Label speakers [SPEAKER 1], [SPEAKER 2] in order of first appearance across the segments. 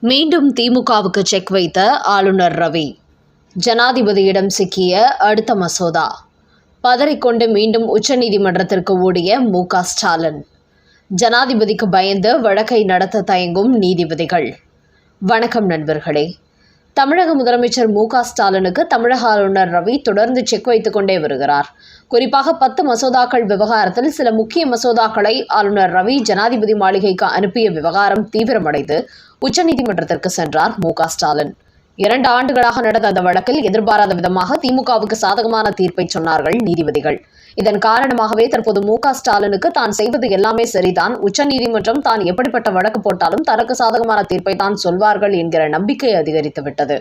[SPEAKER 1] மீண்டும் திமுகவுக்கு செக் வைத்த ஆளுநர் ரவி. ஜனாதிபதியிடம் சிக்கிய அடுத்த மசோதா. பதறிக்கொண்டு மீண்டும் உச்சநீதிமன்றத்திற்கு ஓடிய மு ஸ்டாலின். ஜனாதிபதிக்கு பயந்து வழக்கை நடத்த தயங்கும் நீதிபதிகள். வணக்கம் நண்பர்களே. தமிழக முதலமைச்சர் மு ஸ்டாலினுக்கு தமிழக ஆளுநர் ரவி தொடர்ந்து செக் வைத்துக் கொண்டே வருகிறார். குறிப்பாக பத்து மசோதாக்கள் விவகாரத்தில் சில முக்கிய மசோதாக்களை ஆளுநர் ரவி ஜனாதிபதி மாளிகைக்கு அனுப்பிய விவகாரம் தீவிரமடைந்து உச்சநீதிமன்றத்திற்கு சென்றார் மு ஸ்டாலின். இரண்டு ஆண்டுகளாக நடந்த அந்த வழக்கில் எதிர்பாராத விதமாக திமுகவுக்கு சாதகமான தீர்ப்பை சொன்னார்கள் நீதிபதிகள். இதன் காரணமாகவே தற்போது மு ஸ்டாலினுக்கு தான் செய்வது எல்லாமே சரிதான். உச்சநீதிமன்றம் தான் எப்படிப்பட்ட வழக்கு போட்டாலும் தனக்கு சாதகமான தீர்ப்பை தான் சொல்வார்கள் என்கிற நம்பிக்கை அதிகரித்துவிட்டது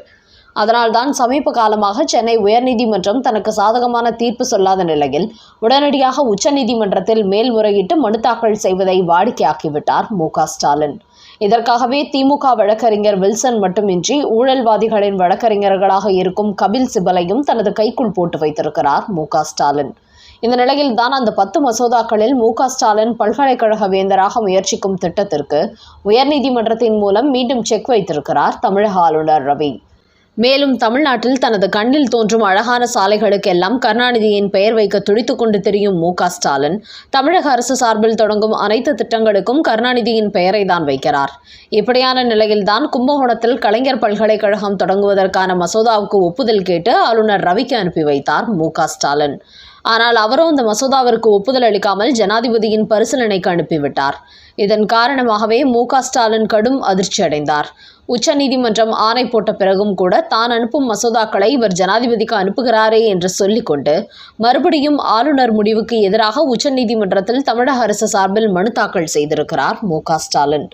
[SPEAKER 1] அதனால்தான் சமீப காலமாக சென்னை உயர்நீதிமன்றம் தனக்கு சாதகமான தீர்ப்பு சொல்லாத நிலையில் உடனடியாக உச்சநீதிமன்றத்தில் மேல்முறையிட்டு மனு தாக்கல் செய்வதை வாடிக்கையாக்கிவிட்டார் மு ஸ்டாலின். இதற்காகவே திமுக வழக்கறிஞர் வில்சன் மட்டுமின்றி ஊழல்வாதிகளின் வழக்கறிஞர்களாக இருக்கும் கபில் சிபலையும் தனது கைக்குள் போட்டு வைத்திருக்கிறார் மு ஸ்டாலின். இந்த நிலையில் தான் அந்த பத்து மசோதாக்களில் மு ஸ்டாலின் பல்கலைக்கழக வேந்தராக முயற்சிக்கும் திட்டத்திற்கு உயர்நீதிமன்றத்தின் மூலம் மீண்டும் செக் வைத்திருக்கிறார் தமிழக ஆளுநர் ரவி. மேலும் தமிழ்நாட்டில் தனது கண்ணில் தோன்றும் அழகான சாலைகளுக்கெல்லாம் கருணாநிதியின் பெயர் வைக்க துடித்துக் கொண்டு திரியும் மு ஸ்டாலின். தமிழக அரசு சார்பில் தொடங்கும் அனைத்து திட்டங்களுக்கும் கருணாநிதியின் பெயரை தான் வைக்கிறார். இப்படியான நிலையில்தான் கும்பகோணத்தில் கலைஞர் பல்கலைக்கழகம் தொடங்குவதற்கான மசோதாவுக்கு ஒப்புதல் கேட்டு ஆளுநர் ரவிக்கு அனுப்பி வைத்தார் மு ஸ்டாலின். ஆனால் அவரும் அந்த மசோதாவிற்கு ஒப்புதல் அளிக்காமல் ஜனாதிபதியின் பரிசீலனைக்கு அனுப்பிவிட்டார். இதன் காரணமாகவே மு ஸ்டாலின் கடும் அதிர்ச்சி அடைந்தார். உச்சநீதிமன்றம் ஆணை போட்ட பிறகும் கூட தான் அனுப்பும் மசோதாக்களை இவர் ஜனாதிபதிக்கு அனுப்புகிறாரே என்று சொல்லிக்கொண்டு மறுபடியும் ஆளுநர் முடிவுக்கு எதிராக உச்சநீதிமன்றத்தில் தமிழக அரசு சார்பில் மனு தாக்கல் செய்திருக்கிறார் மு ஸ்டாலின்.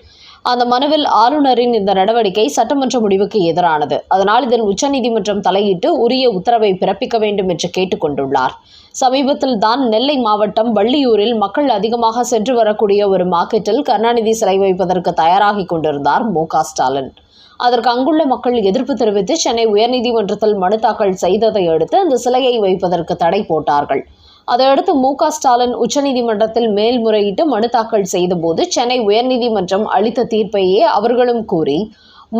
[SPEAKER 1] அந்த மனுவில் ஆளுநரின் இந்த நடவடிக்கை சட்டமன்ற முடிவுக்கு எதிரானது. அதனால் இதில் உச்சநீதிமன்றம் தலையிட்டு உரிய உத்தரவை பிறப்பிக்க வேண்டும் என்று கேட்டுக்கொண்டுள்ளார். சமீபத்தில் தான் நெல்லை மாவட்டம் வள்ளியூரில் மக்கள் அதிகமாக சென்று வரக்கூடிய ஒரு மார்க்கெட்டில் கருணாநிதி சிலை வைப்பதற்கு தயாராகி கொண்டிருந்தார் மு ஸ்டாலின். அதற்கு அங்குள்ள மக்கள் எதிர்ப்பு தெரிவித்து சென்னை உயர்நீதிமன்றத்தில் மனு தாக்கல் செய்ததை அடுத்து அந்த சிலையை வைப்பதற்கு தடை போட்டார்கள். அதையடுத்து மு க ஸ்டாலின் உச்சநீதிமன்றத்தில் மேல்முறையிட்டு மனு தாக்கல் செய்தபோது சென்னை உயர்நீதிமன்றம் அளித்த தீர்ப்பையே அவர்களும் கூறி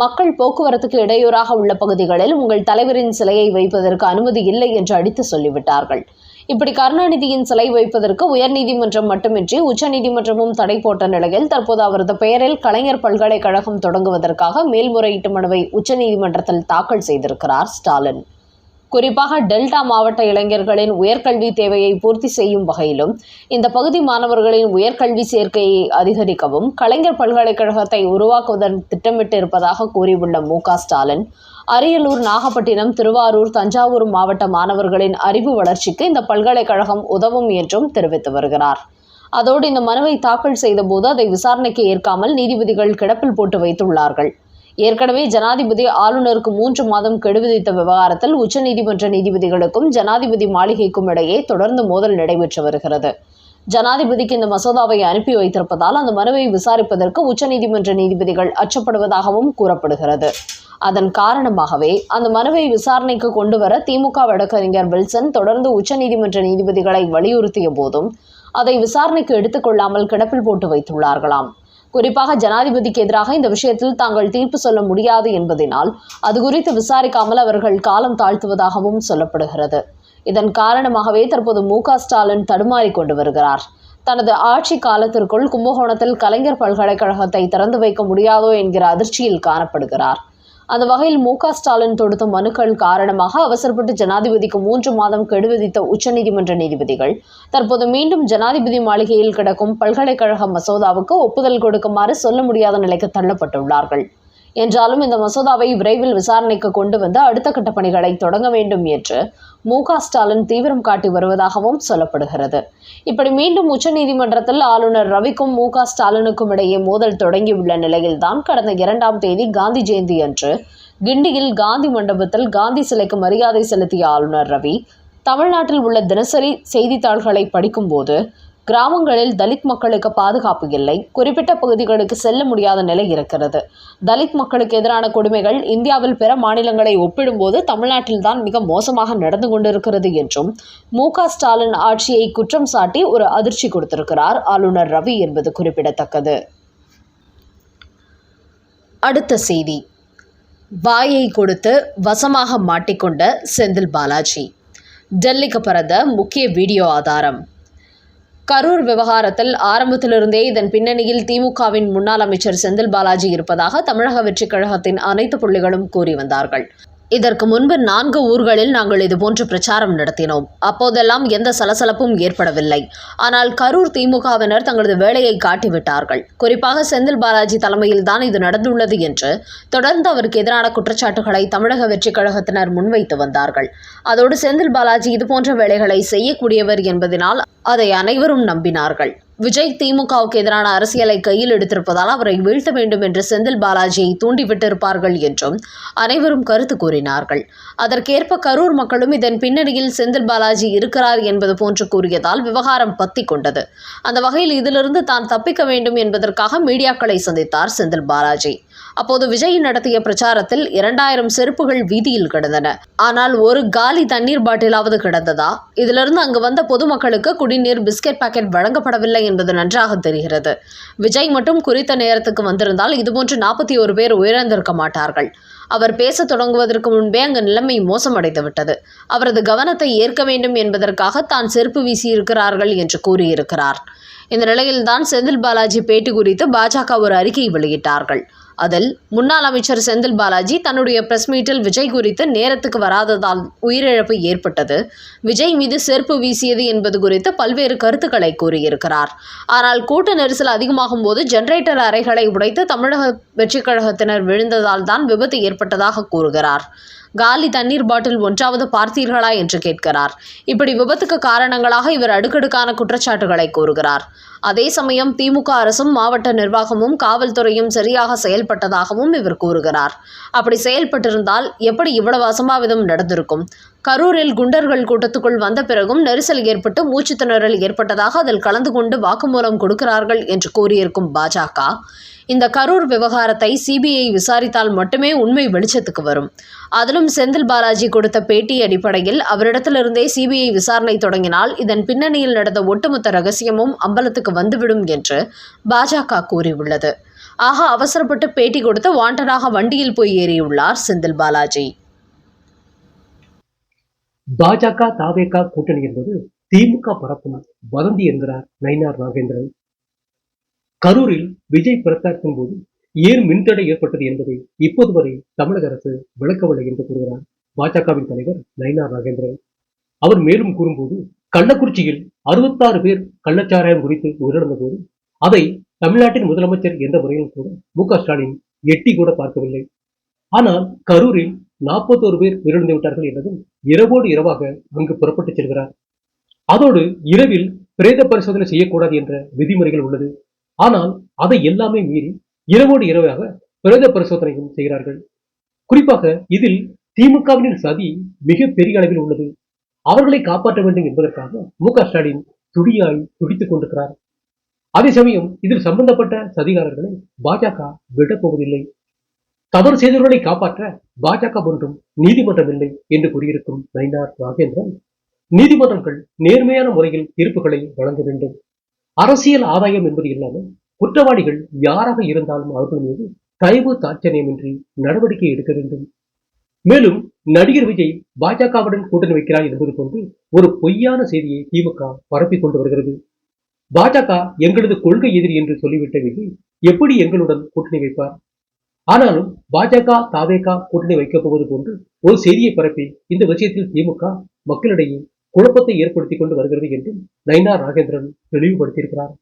[SPEAKER 1] மக்கள் போக்குவரத்துக்கு இடையூறாக உள்ள பகுதிகளில் உங்கள் தலைவரின் சிலையை வைப்பதற்கு அனுமதி இல்லை என்று அடித்து சொல்லிவிட்டார்கள். இப்படி கருணாநிதியின் சிலை வைப்பதற்கு உயர்நீதிமன்றம் மட்டுமின்றி உச்சநீதிமன்றமும் தடை போட்ட நிலையில் தற்போது அவரது பெயரில் கலைஞர் பல்கலைக்கழகம் தொடங்குவதற்காக மேல்முறையீட்டு மனுவை உச்சநீதிமன்றத்தில் தாக்கல் செய்திருக்கிறார் ஸ்டாலின். குறிப்பாக டெல்டா மாவட்ட இளைஞர்களின் உயர்கல்வி தேவையை பூர்த்தி செய்யும் வகையிலும் இந்த பகுதி மாணவர்களின் உயர்கல்வி சேர்க்கையை அதிகரிக்கவும் கலைஞர் பல்கலைக்கழகத்தை உருவாக்குவதன் திட்டமிட்டு இருப்பதாக கூறியுள்ள மு ஸ்டாலின் அரியலூர் நாகப்பட்டினம் திருவாரூர் தஞ்சாவூர் மாவட்ட மாணவர்களின் அறிவு வளர்ச்சிக்கு இந்த பல்கலைக்கழகம் உதவும் என்றும் தெரிவித்து வருகிறார். அதோடு இந்த மனுவை தாக்கல் செய்தபோது அதை விசாரணைக்கு ஏற்காமல் நீதிபதிகள் கிடப்பில் போட்டு வைத்துள்ளார்கள். ஏற்கனவே ஜனாதிபதி ஆளுநருக்கு மூன்று மாதம் கெடு விதித்த விவகாரத்தில் உச்சநீதிமன்ற நீதிபதிகளுக்கும் ஜனாதிபதி மாளிகைக்கும் இடையே தொடர்ந்து மோதல் நடைபெற்று வருகிறது. ஜனாதிபதிக்கு இந்த மசோதாவை அனுப்பி வைத்திருப்பதால் அந்த மனுவை விசாரிப்பதற்கு உச்சநீதிமன்ற நீதிபதிகள் அச்சப்படுவதாகவும் கூறப்படுகிறது. அதன் காரணமாகவே அந்த மனுவை விசாரணைக்கு கொண்டு வர திமுக வழக்கறிஞர் வில்சன் தொடர்ந்து உச்சநீதிமன்ற நீதிபதிகளை வலியுறுத்திய போதும் அதை விசாரணைக்கு எடுத்துக்கொள்ளாமல் கிடப்பில் போட்டு வைத்துள்ளார்களாம். குறிப்பாக ஜனாதிபதிக்கு எதிராக இந்த விஷயத்தில் தாங்கள் தீர்ப்பு சொல்ல முடியாது என்பதனால் அது குறித்து விசாரிக்காமல் அவர்கள் காலம் தாழ்த்துவதாகவும் சொல்லப்படுகிறது. இதன் காரணமாகவே தற்போது மு ஸ்டாலின் தடுமாறி கொண்டு வருகிறார். தனது ஆட்சி காலத்திற்குள் கும்பகோணத்தில் கலைஞர் பல்கலைக்கழகத்தை திறந்து வைக்க முடியாதோ என்கிற அதிர்ச்சியில் காணப்படுகிறார். அந்த வகையில் மு ஸ்டாலின் தொடுத்த மனுக்கள் காரணமாக அவசரப்பட்டு ஜனாதிபதிக்கு மூன்று மாதம் கெடு விதித்த உச்சநீதிமன்ற நீதிபதிகள் தற்போது மீண்டும் ஜனாதிபதி மாளிகையில் கிடக்கும் பல்கலைக்கழக மசோதாவுக்கு ஒப்புதல் கொடுக்குமாறு சொல்ல முடியாத நிலைக்கு தள்ளப்பட்டுள்ளார்கள். என்றாலும் இந்த மசோதாவை விரைவில் விசாரணைக்கு கொண்டு வந்து அடுத்த கட்ட பணிகளை தொடங்க வேண்டும் என்று மு ஸ்டாலின் தீவிரம் காட்டி வருவதாகவும் சொல்லப்படுகிறது. இப்படி மீண்டும் உச்சநீதிமன்றத்தில் ஆளுநர் ரவிக்கும் மு ஸ்டாலினுக்கும் இடையே மோதல் தொடங்கியுள்ள நிலையில்தான் கடந்த இரண்டாம் தேதி காந்தி ஜெயந்தி அன்று கிண்டியில் காந்தி மண்டபத்தில் காந்தி சிலைக்கு மரியாதை செலுத்திய ஆளுநர் ரவி தமிழ்நாட்டில் உள்ள தினசரி செய்தித்தாள்களை படிக்கும்போது கிராமங்களில் தலித் மக்களுக்கு பாதுகாப்பு இல்லை. குறிப்பிட்ட பகுதிகளுக்கு செல்ல முடியாத நிலை இருக்கிறது. தலித் மக்களுக்கு எதிரான கொடுமைகள் இந்தியாவில் பிற மாநிலங்களை ஒப்பிடும்போது தமிழ்நாட்டில்தான் மிக மோசமாக நடந்து கொண்டிருக்கிறது என்றும் மு ஸ்டாலின் ஆட்சியை குற்றம் சாட்டி ஒரு அதிர்ச்சி கொடுத்திருக்கிறார் ஆளுநர் ரவி என்பது குறிப்பிடத்தக்கது. அடுத்த செய்தி. வாயை கொடுத்து வசமாக மாட்டிக்கொண்ட செந்தில் பாலாஜி. டெல்லிக்கு பிறந்த முக்கிய வீடியோ ஆதாரம். கரூர் விவகாரத்தில் ஆரம்பத்திலிருந்தே இதன் பின்னணியில் திமுகவின் முன்னாள் அமைச்சர் செந்தில் பாலாஜி இருப்பதாக தமிழக வெற்றிக் கழகத்தின் அனைத்து புள்ளிகளும் கூறி வந்தார்கள். இதற்கு முன்பு நான்கு ஊர்களில் நாங்கள் இதுபோன்று பிரச்சாரம் நடத்தினோம். அப்போதெல்லாம் எந்த சலசலப்பும் ஏற்படவில்லை. ஆனால் கரூர் திமுகவினர் தங்களது வேலையை காட்டிவிட்டார்கள். குறிப்பாக செந்தில் பாலாஜி தலைமையில்தான் இது நடந்துள்ளது என்று தொடர்ந்து அவருக்கு எதிரான குற்றச்சாட்டுகளை தமிழக வெற்றிக் கழகத்தினர் முன்வைத்து வந்தார்கள். அதோடு செந்தில் பாலாஜி இதுபோன்ற வேலைகளை செய்யக்கூடியவர் என்பதனால் அதை அனைவரும் நம்பினார்கள். விஜய் திமுகவுக்கு எதிரான அரசியலை கையில் எடுத்திருப்பதால் அவரை வீழ்த்த வேண்டும் என்று செந்தில் பாலாஜியை தூண்டிவிட்டிருப்பார்கள் என்றும் அனைவரும் கருத்து கூறினார்கள். அதற்கேற்ப கரூர் மக்களும் இதன் பின்னணியில் செந்தில் பாலாஜி இருக்கிறார் என்பது போன்று கூறியதால் விவகாரம் பத்தி கொண்டது. அந்த வகையில் இதிலிருந்து தான் தப்பிக்க வேண்டும் என்பதற்காக மீடியாக்களை சந்தித்தார் செந்தில் பாலாஜி. அப்போது விஜய் நடத்திய பிரச்சாரத்தில் இரண்டாயிரம் செருப்புகள் வீதியில் கிடந்தன. ஆனால் ஒரு காலி தண்ணீர் பாட்டிலாவது கிடந்ததா? இதிலிருந்து அங்கு வந்த பொதுமக்களுக்கு குடிநீர் பிஸ்கெட் பாக்கெட் வழங்கப்படவில்லை என்பது நன்றாக தெரிகிறது. விஜய் மட்டும் குறித்த நேரத்துக்கு வந்திருந்தால் இதுபோன்று நாற்பத்தி ஒரு பேர் உயர்ந்திருக்க மாட்டார்கள். அவர் பேசத் தொடங்குவதற்கு முன்பே அங்கு நிலைமை மோசமடைந்து விட்டது அவரது கவனத்தை ஏற்க வேண்டும் என்பதற்காக தான் செருப்பு வீசியிருக்கிறார்கள் என்று கூறியிருக்கிறார். இந்த நிலையில்தான் செந்தில் பாலாஜி பேட்டி குறித்து பாஜக ஒரு அறிக்கை வெளியிட்டார்கள். அதில் முன்னாள் அமைச்சர் செந்தில் பாலாஜி தன்னுடைய பிரஸ் மீட்டில் விஜய் குறித்து நேரத்துக்கு வராததால் உயிரிழப்பு ஏற்பட்டது. விஜய் மீது செருப்பு வீசியது என்பது குறித்து பல்வேறு கருத்துக்களை கூறியிருக்கிறார். ஆனால் கூட்ட நெரிசல் அதிகமாகும் போது ஜெனரேட்டர் அறைகளை உடைத்து தமிழக வெற்றிக் கழகத்தினர் விழுந்ததால் தான் விபத்து ஏற்பட்டதாக கூறுகிறார். காலி தண்ணீர் பாட்டில் ஒன்றாவது பார்த்தீர்களா என்று கேட்கிறார். இப்படி விபத்துக்கு காரணங்களாக இவர் அடுக்கடுக்கான குற்றச்சாட்டுகளை கூறுகிறார். அதே சமயம் திமுக அரசும் மாவட்ட நிர்வாகமும் காவல்துறையும் சரியாக செயல்பட்டதாகவும் இவர் கூறுகிறார். அப்படி செயல்பட்டிருந்தால் எப்படி இவ்வளவு அசம்பாவிதம் நடந்திருக்கும்? கரூரில் குண்டர்கள் கூட்டத்துக்குள் வந்த பிறகும் நெரிசல் ஏற்பட்டு மூச்சு திணறல் ஏற்பட்டதாக அதில் கலந்து கொண்டு வாக்குமூலம் கொடுக்கிறார்கள் என்று கூறியிருக்கும் பாஜக. இந்த கரூர் விவகாரத்தை சிபிஐ விசாரித்தால் மட்டுமே உண்மை வெளிச்சத்துக்கு வரும். அதிலும் செந்தில் பாலாஜி கொடுத்த பேட்டி அடிப்படையில் அவரிடத்திலிருந்தே சிபிஐ விசாரணை தொடங்கினால் இதன் பின்னணியில் நடந்த ஒட்டுமொத்த ரகசியமும் அம்பலத்துக்கு வந்துவிடும் என்று பாஜக கூறியுள்ளது. ஆக அவசரப்பட்டு பேட்டி கொடுத்து வாண்டடாக வண்டியில் போய் ஏறியுள்ளார் செந்தில் பாலாஜி.
[SPEAKER 2] பாஜக தாவேகா கூட்டணி என்பது திமுக பரப்பும் வதந்தி என்கிறார் நயினார் நாகேந்திரன். கரூரில் விஜய் பிரச்சாரத்தின் போது ஏன் மின்தடை ஏற்பட்டது என்பதை இப்போது வரை தமிழக அரசு விளக்கவில்லை என்று கூறுகிறார் பாஜகவின் தலைவர் நயினார் நாகேந்திரன். அவர் மேலும் கூறும்போது கள்ளக்குறிச்சியில் அறுபத்தாறு பேர் கள்ளச்சாராயம் குறித்து உயிரிழந்த போது அதை தமிழ்நாட்டின் முதலமைச்சர் என்ற முறையில் கூட மு க ஸ்டாலின் எட்டி கூட பார்க்கவில்லை. ஆனால் கரூரில் நாற்பத்தோரு பேர் உயிரிழந்து விட்டார்கள் என்றதும் இரவோடு இரவாக அங்கு புறப்பட்டுச் செல்கிறார். அதோடு இரவில் பிரேத பரிசோதனை செய்யக்கூடாது என்ற விதிமுறைகள் உள்ளது. ஆனால் அதை எல்லாமே மீறி இரவோடு இரவாக பிரேத பரிசோதனையும் செய்கிறார்கள். குறிப்பாக இதில் திமுகவினர் சதி மிக பெரிய அளவில் உள்ளது. அவர்களை காப்பாற்ற வேண்டும் என்பதற்காக மு க ஸ்டாலின் துடியாய் துடித்துக் கொண்டிருக்கிறார். அதே சமயம் இதில் சம்பந்தப்பட்ட சதிகாரர்களை பாஜக விடப்போவதில்லை தவறு செய்தவர்களை காப்பாற்ற பாஜக ஒன்றும் நீதிமன்றம் இல்லை என்று கூறியிருக்கும் நயினார் நாகேந்திரன் நீதிமன்றங்கள் நேர்மையான முறையில் தீர்ப்புகளை வழங்க வேண்டும். அரசியல் ஆதாயம் என்பது இல்லாமல் குற்றவாளிகள் யாராக இருந்தாலும் அவர்கள் மீது தயவு தாட்சணியமின்றி நடவடிக்கை எடுக்க வேண்டும். மேலும் நடிகர் விஜய் பாஜகவுடன் கூட்டணி வைக்கிறார் என்பது போன்று ஒரு பொய்யான செய்தியை திமுக பரப்பிக் கொண்டு வருகிறது. பாஜக எங்களது கொள்கை எதிரி என்று சொல்லிவிட்ட விஜய் எப்படி எங்களுடன் கூட்டணி வைப்பார்? ஆனாலும் பாஜக தாவேகா கூட்டணி வைக்கப் போவது போன்று ஒரு செய்தியை பரப்பி இந்த விஷயத்தில் திமுக மக்களிடையே குழப்பத்தை ஏற்படுத்திக் கொண்டு வருகிறது என்றும் நயினார் நாகேந்திரன் தெளிவுபடுத்தியிருக்கிறார்.